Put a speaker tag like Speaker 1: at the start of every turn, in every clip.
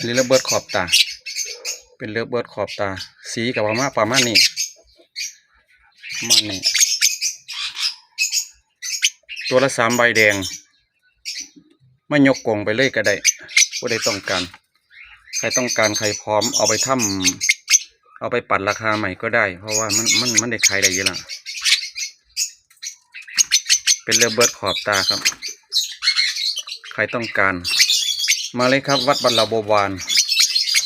Speaker 1: อันนี้เลือเบิดขอบตา เป็นเลือเบิดขอบตา สีกับประมาณประมาณนี้ประมาณนี้ ตัวละสามใบแดงไม่ยกกงไปเลยก็ได้ผู้ใดต้องการ ใครต้องการใครพร้อมเอาไปทำเอาไปปัดราคาใหม่ก็ได้ เพราะว่ามันมันมันได้ขายได้เยอะละเป็นเรือเบิร์ดขอบตาครับ ใครต้องการ มาเลยครับ วัดบันเหลาโบบาน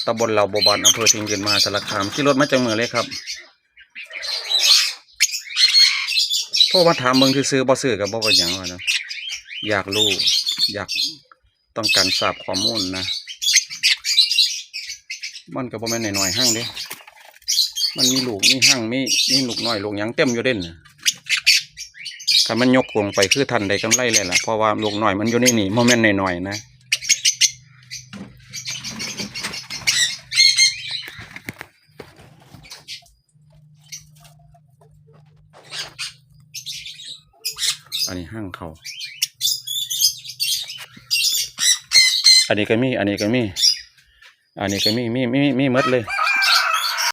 Speaker 1: ตำบลเหลาโบบานอำเภอทิงเกินมหาสารคามที่รถมาจากเมืองเลยครับโทรมาถามเมืองที่ซื้อบ่ซื้อกับบ่เป็นหยังวะนะอยากรู้อยากต้องการทราบข้อมูลนะมันก็บ่แม่นหน่อยๆห้างเด้มันมีลูกมีห้างมีมีลูกน้อยลูกหยังเต็มอยู่เด่นถ้ามันยกกรงไปคือทันได้กำไรเลยล่ะเพราะว่าลูกน้อยมันอยู่ในนี่โมเมนต์หน่อยๆนะ อันนี้ห้างเขาอันนี้ก็มี อันนี้ก็มี อันนี้ก็มี มี มี มีมดเลย